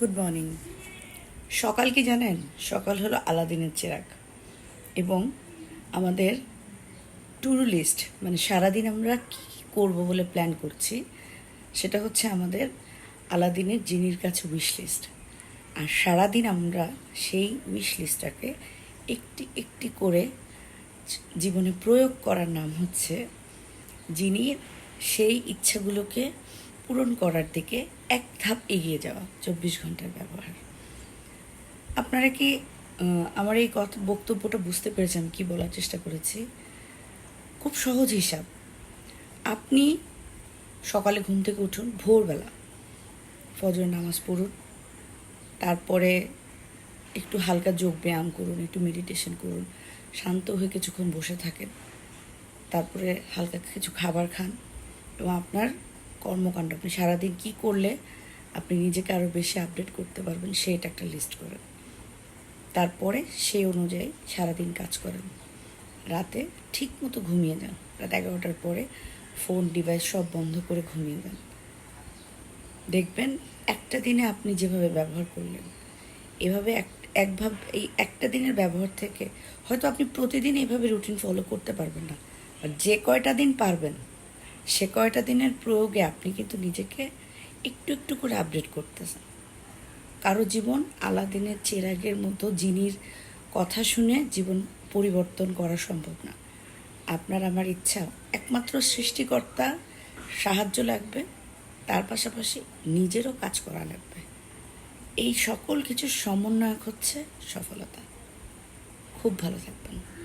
Good morning সকাল কি জানেন? সকাল হলো আলাদিনের চেরাগ। এবং আমাদের টুরু লিস্ট মানে সারাদিন আমরা কী করব বলে প্ল্যান করছি, সেটা হচ্ছে আমাদের আলাদিনের জিনির কাছে উইশ লিস্ট আর সারাদিন আমরা সেই উইশ লিস্টটাকে একটি একটি করে জীবনে প্রয়োগ করার নাম হচ্ছে জিনির সেই ইচ্ছাগুলোকে পূরণ করার দিকে এক ধাপ এগিয়ে যাওয়া চব্বিশ ঘণ্টার ব্যবহার। আপনারা কি আমার এই কথা, বক্তব্যটা বুঝতে পেরেছেন কি বলার চেষ্টা করেছি? খুব সহজ হিসাব। আপনি সকালে ঘুম থেকে উঠুন, ভোরবেলা ফজর নামাজ পড়ুন, তারপরে একটু হালকা যোগ ব্যায়াম করুন, একটু মেডিটেশন করুন, শান্ত হয়ে কিছুক্ষণ বসে থাকেন, তারপরে হালকা কিছু খাবার খান এবং আপনার কর্মকাণ্ড, আপনি সারাদিন কী করলে আপনি নিজেকে আরও বেশি আপডেট করতে পারবেন সেটা একটা লিস্ট করেন। তারপরে সেই অনুযায়ী সারাদিন কাজ করেন। রাতে ঠিক মতো ঘুমিয়ে যান। রাত এগারোটার পরে ফোন ডিভাইস সব বন্ধ করে ঘুমিয়ে যান। দেখবেন একটা দিনে আপনি যেভাবে ব্যবহার করলেন, এভাবে এক একভাবে এই একটা দিনের ব্যবহার থেকে হয়তো আপনি প্রতিদিন এইভাবে রুটিন ফলো করতে পারবেন না। আর যে কয়টা দিন পারবেন সে কয়টা দিনের প্রয়োগে আপনি কিন্তু নিজেকে একটু একটু করে আপডেট করতেছেন। কারও জীবন আলাদিনের চেরাগের মতো জিনির কথা শুনে জীবন পরিবর্তন করা সম্ভব না। আপনার আমার ইচ্ছা, একমাত্র সৃষ্টিকর্তা সাহায্য লাগবে, তার পাশাপাশি নিজেরও কাজ করা লাগবে। এই সকল কিছুর সমন্বয়ক হচ্ছে সফলতা। খুব ভালো থাকবেন।